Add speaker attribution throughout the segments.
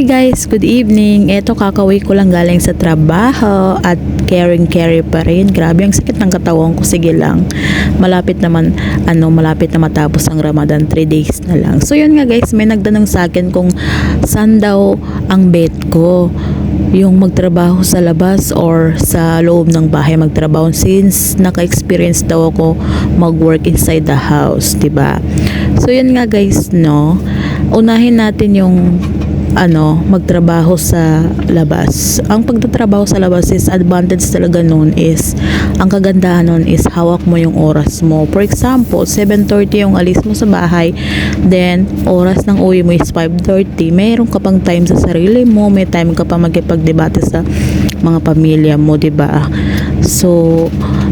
Speaker 1: Hi guys, good evening. Eto kakaway ko lang galing sa trabaho at caring carry pa rin. Grabe ang sakit ng katawan ko. Sige lang. Malapit naman, ano, malapit na matapos ang Ramadan. 3 days na lang. So yun nga guys, may nagdanong sa akin kung saan daw ang bet ko yung magtrabaho sa labas or sa loob ng bahay magtrabaho since naka-experience daw ako mag-work inside the house, 'di ba? So yun nga guys, no. Unahin natin yung ano, magtrabaho sa labas. Ang pagtatrabaho sa labas is advantage talaga nun is ang kagandahan nun is hawak mo yung oras mo. For example, 7.30 yung alis mo sa bahay, then oras ng uwi mo is 5.30. Meron ka pang time sa sarili mo, may time ka pa magkipagdebate sa mga pamilya mo, 'di ba? So,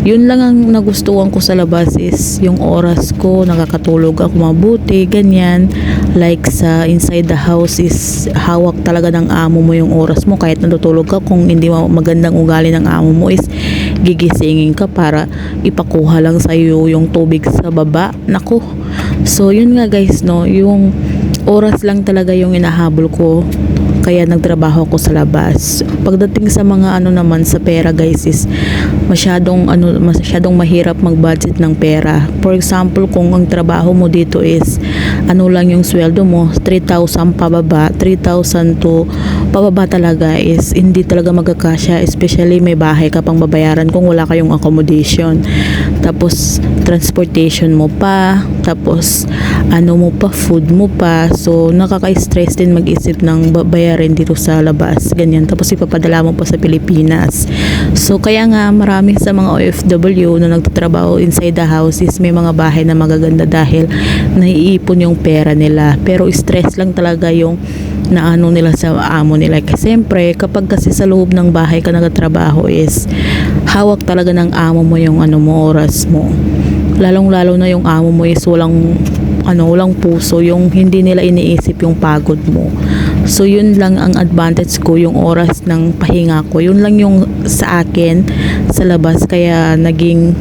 Speaker 1: yun lang ang nagustuhan ko sa labas is yung oras ko, nakakatulog ako mabuti, ganyan. Like sa inside the house is hawak talaga ng amo mo yung oras mo kahit natutulog ka kung hindi magandang ugali ng amo mo is gigisingin ka para ipakuha lang sa iyo yung tubig sa baba. Nako. So yun nga guys no, yung oras lang talaga yung inahabol ko kaya nagtrabaho ako sa labas. Pagdating sa mga ano naman sa pera guys is masyadong ano masyadong mahirap mag-budget ng pera. For example, kung ang trabaho mo dito is ano lang yung sweldo mo, 3,000 pababa, 3,000 to pababa talaga is hindi talaga magkakasya, especially may bahay ka pang babayaran kung wala kayong accommodation. Tapos transportation mo pa, tapos ano mo pa, food mo pa. So nakaka-stress din mag-isip ng babayarin dito sa labas, ganyan. Tapos ipapadala mo pa sa Pilipinas. So kaya nga marami sa mga OFW na nagtatrabaho inside the house is may mga bahay na magaganda dahil naiipon yung pera nila. Pero stress lang talaga yung naano nila sa amo nila. Kasi siyempre, kapag kasi sa loob ng bahay ka nagtatrabaho is hawak talaga ng amo mo yung ano mo, oras mo. Lalong-lalo na yung amo mo is walang ano, walang puso, yung hindi nila iniisip yung pagod mo. So, yun lang ang advantage ko, yung oras ng pahinga ko. Yun lang yung sa akin sa labas. Kaya, naging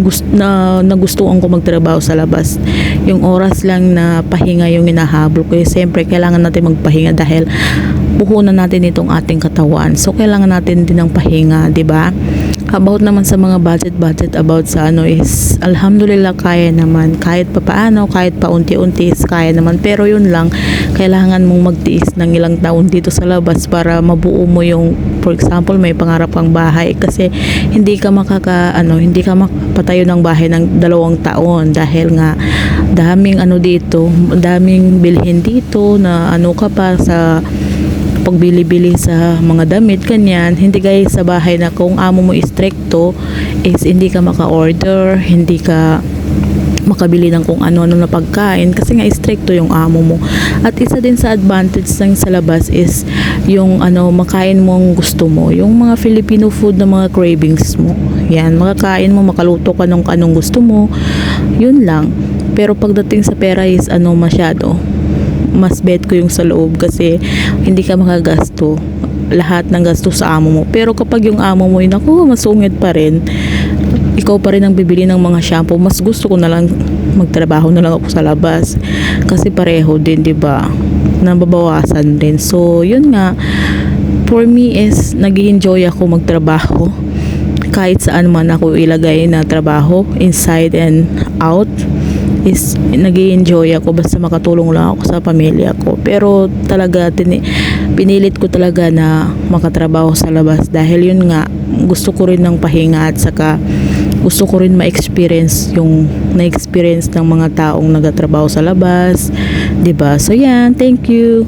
Speaker 1: gust na nagustuhan ko magtrabaho sa labas. Yung oras lang na pahinga yung inahabol ko. Siyempre, kailangan natin magpahinga dahil puhunan natin itong ating katawan. So, kailangan natin din ng pahinga, di ba? About naman sa mga budget-budget about sa ano is, alhamdulillah, kaya naman. Kahit pa paano, kahit pa unti-unti is kaya naman. Pero yun lang, kailangan mong magtiis ng ilang taon dito sa labas para mabuo mo yung, for example, may pangarap kang bahay. Kasi hindi ka makaka, ano, hindi ka makapatayo ng bahay ng dalawang taon dahil nga daming ano dito, daming bilhin dito na ano ka pa sa pagbili-bili sa mga damit, kanyan. Hindi guys sa bahay na kung amo mo stricto is hindi ka maka-order, hindi ka makabili ng kung ano-ano na pagkain kasi nga stricto yung amo mo. At isa din sa advantage ng sa labas is yung ano makain mo ang gusto mo, yung mga Filipino food na mga cravings mo. Yan, makakain mo, makaluto ka ng anong gusto mo. Yun lang. Pero pagdating sa pera is ano masyado mas bet ko yung sa loob kasi hindi ka makagasto lahat ng gasto sa amo mo. Pero kapag yung amo mo yun ako, masungit pa rin. Ikaw pa rin ang bibili ng mga shampoo. Mas gusto ko na lang magtrabaho na lang ako sa labas. Kasi pareho din, di ba? Nababawasan din. So, yun nga. For me is, nag enjoy ako magtrabaho. Kahit saan man ako ilagay na trabaho, inside and out is nag enjoy ako basta makatulong lang ako sa pamilya ko. Pero talaga tini, pinilit ko talaga na makatrabaho sa labas dahil yun nga gusto ko rin ng pahinga at saka gusto ko rin ma-experience yung na-experience ng mga taong nagatrabaho sa labas. 'Di ba? So yan, thank you.